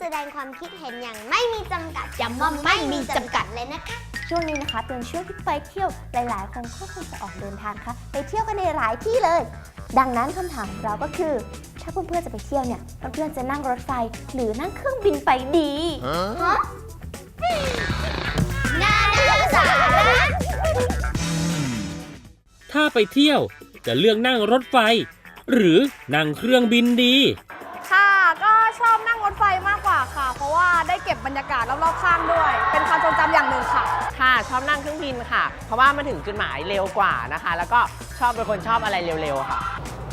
แสดงความคิดเห็นอย่างไม่มีจำกัดย้ำว่าไม่มีจำกัดเลยนะคะ ช่วงนี้นะคะเป็นช่วงที่ไปเที่ยวหลายๆ คนก็คงจะออกเดินทางค่ะไปเที่ยวกันในหลายที่เลย ดังนั้นคำถามของเราก็คือ ถ้าเพื่อนๆจะไปเที่ยวเนี่ยเพื่อนๆจะนั่งรถไฟหรือนั่งเครื่องบินไปดีฮะนานาสาระถ้าไปเที่ยวจะเลือกนั่งรถไฟ หรือนั่งเครื่องบินดี ก็บบรรยากาศรอบๆข้างด้วย เป็นความทรงจำอย่างหนึ่งค่ะ ค่ะชอบนั่งเครื่องบินค่ะ เพราะว่ามาถึงจุดหมายเร็วกว่านะคะ แล้วก็ชอบเป็นคนชอบอะไรเร็วๆค่ะ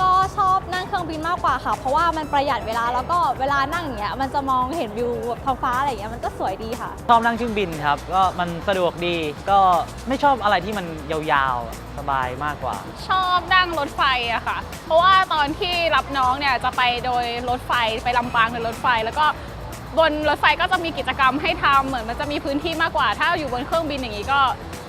ก็ชอบนั่งเครื่องบินมากกว่าค่ะ เพราะว่ามันประหยัดเวลาแล้วก็เวลานั่งอย่างเงี้ยมันจะมองเห็นวิวแบบท้องฟ้าอะไรอย่างเงี้ยมันก็สวยดีค่ะ ชอบนั่งเครื่องบินครับ ก็มันสะดวกดี ก็ไม่ชอบอะไรที่มันยาวๆสบายมากกว่า ชอบนั่งรถไฟอะค่ะ เพราะว่าตอนที่รับน้องเนี่ยจะไปโดยรถไฟไปลำปางโดยรถไฟ แล้วก็ บนรถไฟก็จะมีกิจกรรมให้ทำเหมือนมันจะมีพื้นที่มากกว่า ถ้าอยู่บนเครื่องบินอย่างนี้ก็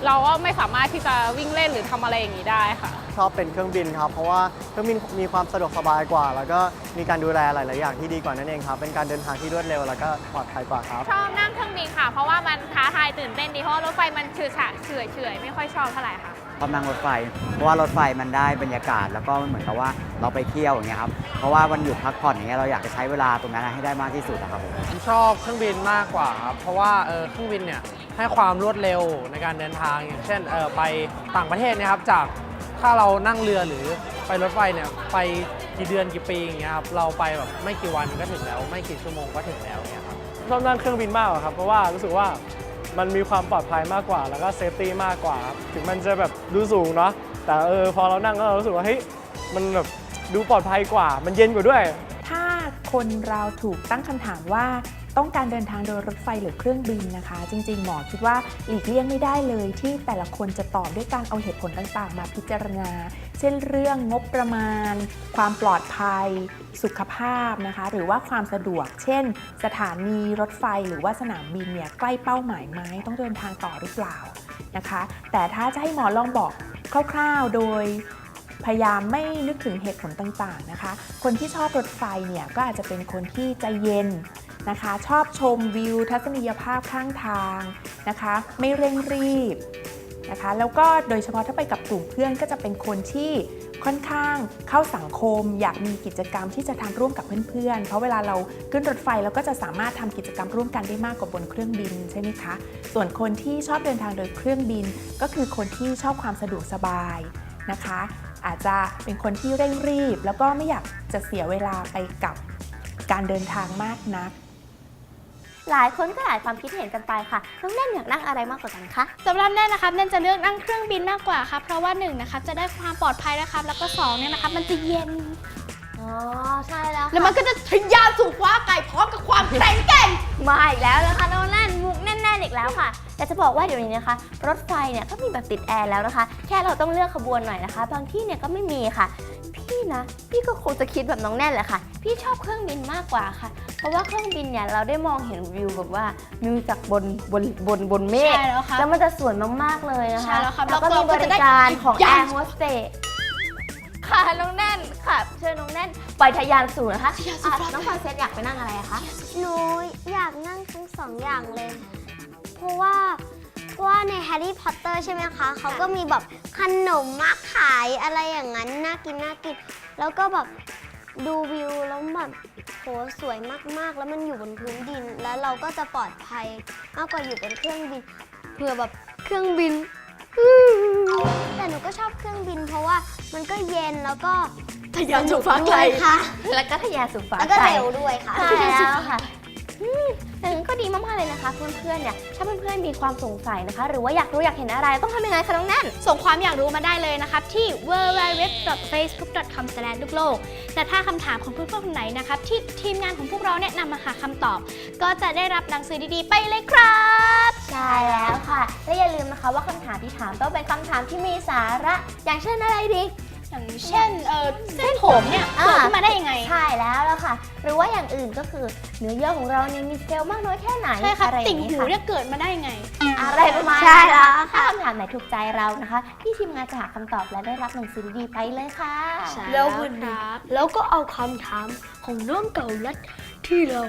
เราก็ไม่สามารถที่จะวิ่งเล่นหรือทำอะไรอย่างนี้ได้ค่ะ ชอบเป็นเครื่องบินครับ เพราะว่าเครื่องบินมีความสะดวกสบายกว่า แล้วก็มีการดูแลหลาย ๆ อย่างที่ดีกว่านั่นเองครับ เป็นการเดินทางที่รวดเร็วแล้วก็ปลอดภัยกว่าครับชอบนั่งเครื่องบินค่ะ เพราะว่ามันท้าทายตื่นเต้นดีเพราะว่ารถไฟมันเฉื่อยเฉื่อยเฉื่อยไม่ค่อยชอบเท่าไหร่ค่ะช อบนั่งรถไฟ เพราะว่ารถไฟมันได้บรรยากาศ แล้วก็มันเหมือนกับว่าเราไปเที่ยวอย่างเงี้ยครับเพราะว่าวันหยุดพักผ่อนอย่างเงี้ยเราอยากจะใช้เวลาตรงนั้นให้ได้มากที่สุดนะครับผมผมชอบเครื่องบินมากกว่าครับเพราะว่าเออเครื่องบินเนี่ยให้ความรวดเร็วในการเดินทางอย่างเช่นเออไปต่างประเทศเนะครับจากถ้าเรานั่งเรือหรือไปรถไฟเนี่ยไปกี่เดือนกี่ปีอย่างเงี้ยครับเราไปแบบไม่กี่วันก็ถึงแล้ว ไม่กี่ชั่วโมงก็ถึงแล้วเนี่ยครับชอบนั่งเครื่องบินมากกว่าครับเพราะว่ารู้สึกว่า มันมีความปลอดภัยมากกว่า แล้วก็เซฟตี้มากกว่าครับถึงมันจะแบบดูสูงเนาะแต่เออพอเรานั่งก็รู้สึกว่าเฮ้ยมันแบบดูปลอดภัยกว่า มันเย็นกว่าด้วย ถ้าคนเราถูกตั้งคำถามว่า ต้องการเดินทางโดยรถไฟหรือเครื่องบินนะคะ จริงๆ หมอคิดว่าหลีกเลี่ยงไม่ได้เลยที่แต่ละคนจะตอบด้วยการเอาเหตุผลต่างๆ มาพิจารณา เช่นเรื่องงบประมาณ ความปลอดภัย สุขภาพนะคะ หรือว่าความสะดวก เช่น สถานีรถไฟหรือว่าสนามบินเนี่ยใกล้เป้าหมายไหมต้องเดินทางต่อหรือเปล่านะคะ แต่ถ้าจะให้หมอลองบอกคร่าวๆ โดยพยายามไม่นึกถึงเหตุผลต่างๆนะคะ คนที่ชอบรถไฟเนี่ยก็อาจจะเป็นคนที่ใจเย็น นะคะ ชอบชมวิวทัศนียภาพข้างทางนะคะ ไม่เร่งรีบนะคะ แล้วก็โดยเฉพาะถ้าไปกับกลุ่มเพื่อนก็จะเป็นคนที่ค่อนข้างเข้าสังคม อยากมีกิจกรรมที่จะทำร่วมกับเพื่อนๆ เพราะเวลาเราขึ้นรถไฟเราก็จะสามารถทำกิจกรรมร่วมกันได้มากกว่าบนเครื่องบินใช่ไหมคะ ส่วนคนที่ชอบเดินทางโดยเครื่องบิน ก็คือคนที่ชอบความสะดวกสบายนะคะ อาจจะเป็นคนที่เร่งรีบ แล้วก็ไม่อยากจะเสียเวลาไปกับการเดินทางมากนัก หลายคนก็หลายความคิดเห็นกันไปค่ะน้องแน่นอยากนั่งอะไรมากกว่ากันคะสำหรับแน่นนะครับแน่นจะเลือกนั่งเครื่องบินมากกว่าครับเพราะว่า1นงนะครับจะได้ความปลอดภัยนะครับแล้วก็2เนี่ยนะครับมันจะเย็นอ๋อใช่แล้วค่ะแล้วมันก็จะทะยานสู่ฟ้าไกลพร้อมกับความแข็งแกร่งมาอีกแล้วนะคะน้องแน่นมุกแน่นๆอีกแล้วค่ะแต่จะบอกว่าเดี๋ยวนี้นะคะ รถไฟเนี่ยก็มีแบบติดแอร์แล้วนะคะ แค่เราต้องเลือกขบวนหน่อยนะคะ บางที่เนี่ยก็ไม่มีค่ะ พี่นะ พี่ก็คงจะคิดแบบน้องแน่นแหละค่ะ พี่ชอบเครื่องบินมากกว่าค่ะ เพราะว่าเครื่องบินเนี่ยเราได้มองเห็นวิวแบบว่าวิวจากบนบนบนบนเมฆใช่แล้วครับแล้วมันจะสวยมากๆเลยนะคะใช่แล้วครับแล้วก็แล้วมีก็บจะริได้การของยัแองร์โฮสเตสค่ะน้องแน่นค่ะเชิญน้องแน่นปล่อยทะยานสู่นะคะอะน้องฟอนเซตอยากไปนั่งอะไรอะคะหนูอยากนั่งทั้งสองอย่างเลย เพราะว่าเพราะ ว่าในแฮร์รี่พอตเตอร์ใช่ไหมคะเขาก็มีแบบขนมมาขายอะไรอย่างนั้นน่ากินน่ากิน แล้วก็แบบดูวิวแล้วแบบโหสวยมากๆ แล้วมันอยู่บนพื้นดิน แล้วเราก็จะปลอดภัยมากกว่าอยู่บนเครื่องบินเผื่อแบบเครื่องบิน แต่หนูก็ชอบเครื่องบิน เพราะว่ามันก็เย็นแล้วก็ทะยานสู่ฟ้าไกลด้วยค่ะ แล้วก็ทะยานสู่ฟ้าแล้วก็ไกลเร็วด้วยค่ะ ใช่แล้วค่ะ อืมก็ดีมากๆเลยนะคะ เพื่อนๆเนี่ยถ้าเพื่อนๆมีความสงสัยนะคะ หรือว่าอยากรู้อยากเห็นอะไรต้องทำยังไงคะน้องแน่น ส่งความอยากรู้มาได้เลยนะครับที่ www.facebook.com ลูกโลกแต่ถ้าคำถามของเพื่อนๆคนไหนนะครับที่ทีมงานของพวกเราเนี่ยนำมาหาคำตอบ ก็จะได้รับหนังสือดีๆ ไปเลยครับ ใช่แล้วค่ะ และอย่าลืมนะคะว่าคำถามที่ถามต้องเป็นคำถามที่มีสาระ อย่างเช่นอะไรดี อย่างเช่นเออเส้นผมเนี่ยเกิดขึ้นมาได้ยังไง ใช่แล้วแล้วค่ะ หรือว่าอย่างอื่นก็คือเนื้อเยื่อของเราเนี่ยมีเซลล์มากน้อยแค่ไหนใช่ครับอะไรอติ่ย่างงนี้หูค่ะ เนี่ยเกิดมาได้ยังไง อะไรประมาณใช่นั้นแล้วถ้าค่ะคำถามไหนถูกใจเรานะคะพี่ทีมงานจะหาคำตอบและได้รับหนังสือดีๆไปเลยค่ะ แล้ววันนี้แล้วก็เอาคำถามของน้องเก่าลัดที่เรา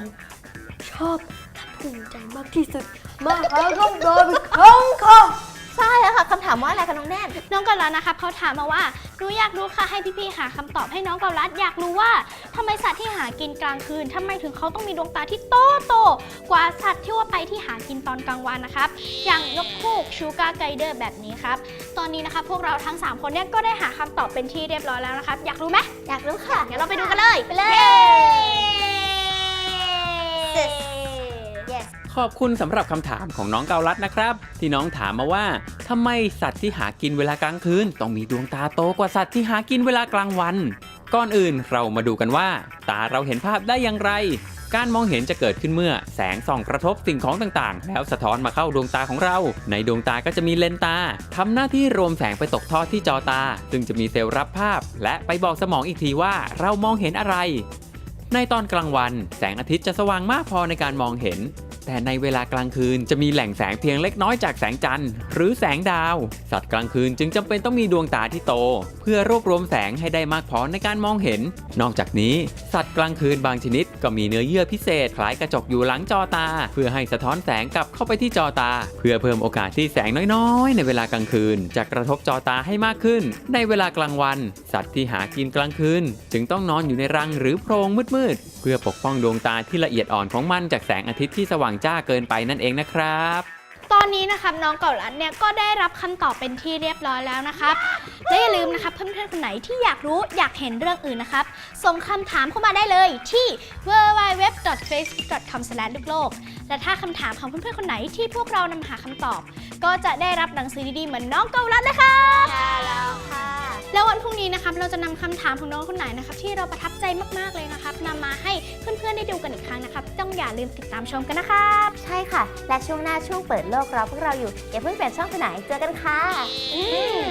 ชอบและภูมิใจมากที่สุด มาหาคำตอบอีกครั้งค่ะ ใช่แล้วค่ะคำถามว่าอะไรคะน้องแนนน้องเกาลัดนะคะเขาถามมาว่าหนูอยากรู้ค่ะให้พี่ๆหาคำตอบให้น้องเกาลัดอยากรู้ว่าทำไมสัตว์ที่หากินกลางคืนทำไมถึงเขาต้องมีดวงตาที่โตโตๆกว่าสัตว์ที่ว่าไปที่หากินตอนกลางวันนะครับ อย่างนกคูกชูการ์ไกเดอร์แบบนี้ครับ ตอนนี้นะคะพวกเราทั้ง 3 คนเนี่ยก็ได้หาคำตอบเป็นที่เรียบร้อยแล้วนะครับ อยากรู้ไหมอยากรู้ค่ะงั้นเราไปดูกันเลย ไปเลย yes ขอบคุณสำหรับคำถามของน้องเกาลัดนะครับ ที่น้องถามมาว่าทำไมสัตว์ที่หากินเวลากลางคืนต้องมีดวงตาโตกว่าสัตว์ที่หากินเวลากลางวัน ก่อนอื่นเรามาดูกันว่า ตาเราเห็นภาพได้อย่างไร การมองเห็นจะเกิดขึ้นเมื่อ แสงส่องกระทบสิ่งของต่างๆ แล้วสะท้อนมาเข้าดวงตาของเรา ในดวงตาก็จะมีเลนตาทำหน้าที่รวมแสงไปตกทอดที่จอตา ซึ่งจะมีเซลล์รับภาพ และไปบอกสมองอีกทีว่าเรามองเห็นอะไรในตอนกลางวัน แสงอาทิตย์จะสว่างมากพอในการมองเห็น แต่ในเวลากลางคืนจะมีแหล่งแสงเพียงเล็กน้อยจากแสงจันทร์หรือแสงดาว สัตว์กลางคืนจึงจำเป็นต้องมีดวงตาที่โต เพื่อรวบรวมแสงให้ได้มากพอในการมองเห็น นอกจากนี้สัตว์กลางคืนบางชนิด ก็มีเนื้อเยื่อพิเศษคล้ายกระจกอยู่หลังจอตา เพื่อให้สะท้อนแสงกลับเข้าไปที่จอตา เพื่อเพิ่มโอกาสที่แสงน้อยๆ ในเวลากลางคืน จะกระทบจอตาให้มากขึ้น ในเวลากลางวัน สัตว์ที่หากินกลางคืน จึงต้องนอนอยู่ในรังหรือโพรงมืดๆ เพื่อปกป้องดวงตาที่ละเอียดอ่อนของมันจากแสงอาทิตย์ที่สว่างจ้าเกินไปนั่นเองนะครับ ตอนนี้นะครับน้องเก่าลัดเนี่ยก็ได้รับคำตอบเป็นที่เรียบร้อยแล้วนะครับและอย่าลืมนะครับเพื่อนๆคนไหนที่อยากรู้อยากเห็นเรื่องอื่นนะครับ ส่งคำถามเข้ามาได้เลยที่ www.facebook.com ลูกโลกและถ้าคำถามของเพื่อนๆคนไหนที่พวกเรานำหาคำตอบ ก็จะได้รับหนังสือดีๆเหมือนน้องเกาลัดเลยค่ะใช่แล้วค่ะ แล้ววันพรุ่งนี้นะครับเราจะนำคำถามของน้องคนไหนนะครับที่เราประทับใจมากๆเลยนะครับนำมาให้เพื่อนๆได้ดูกันอีกครั้งนะครับต้องอย่าลืมติดตามชมกันนะครับ ใช่ค่ะ และช่วงหน้าช่วงเปิดโลกเราพวกเราอยู่อย่าเพิ่งเปลี่ยนช่องไปไหนเจอกันค่ะอืม